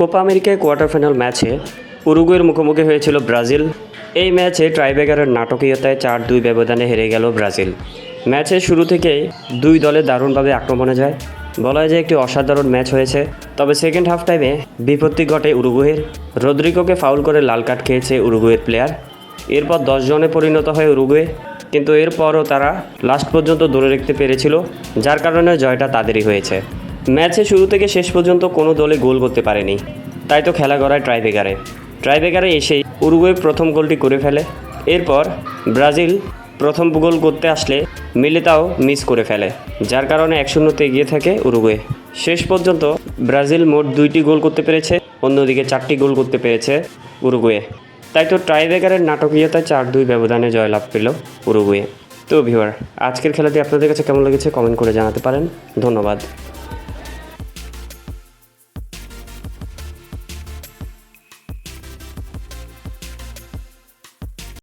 Copa আমেরিকায় quarter final ম্যাচে উরুগুয়ের মুখোমুখি হয়েছিল ব্রাজিল। এই ম্যাচে ট্রাইবেগারের নাটকীয়তায় চার দুই ব্যবধানে হেরে গেল ব্রাজিল। ম্যাচের শুরু থেকেই দুই দলে দারুণভাবে আক্রমণে যায়। বলা যায় একটি অসাধারণ ম্যাচ হয়েছে, তবে সেকেন্ড হাফ টাইমে বিপত্তি ঘটে উরুগুয়ের। রদ্রিকোকে ফাউল করে লাল কার্ড খেয়েছে উরুগুয়ের প্লেয়ার। এরপর জনে পরিণত হয় উরুগুয়ে, কিন্তু এরপরও তারা লাস্ট পর্যন্ত ধরে রাখতে পেরেছিল, যার কারণে জয়টা তাদেরই হয়েছে। ম্যাচে শুরু থেকে শেষ পর্যন্ত কোনো দলে গোল করতে পারেনি। তাই তো খেলা করায় ট্রাইবেগারে ট্রাইবেগারে এসেই উরুগুয়ে প্রথম গোলটি করে ফেলে। এরপর ব্রাজিল প্রথম গোল করতে আসলে মিলিতাও মিস করে ফেলে, যার কারণে এক শূন্যতে এগিয়ে থাকে উরুগুয়ে। শেষ পর্যন্ত ব্রাজিল মোট দুইটি গোল করতে পেরেছে, অন্যদিকে চারটি গোল করতে পেরেছে উরুগুয়ে। তাই তো ট্রাইবেগারের নাটকীয়তায় চার দুই ব্যবধানে জয়লাভ পেল উরুগুয়ে। তো ভিউয়ার, আজকের খেলাটি আপনাদের কাছে কেমন লেগেছে কমেন্ট করে জানাতে পারেন। ধন্যবাদ।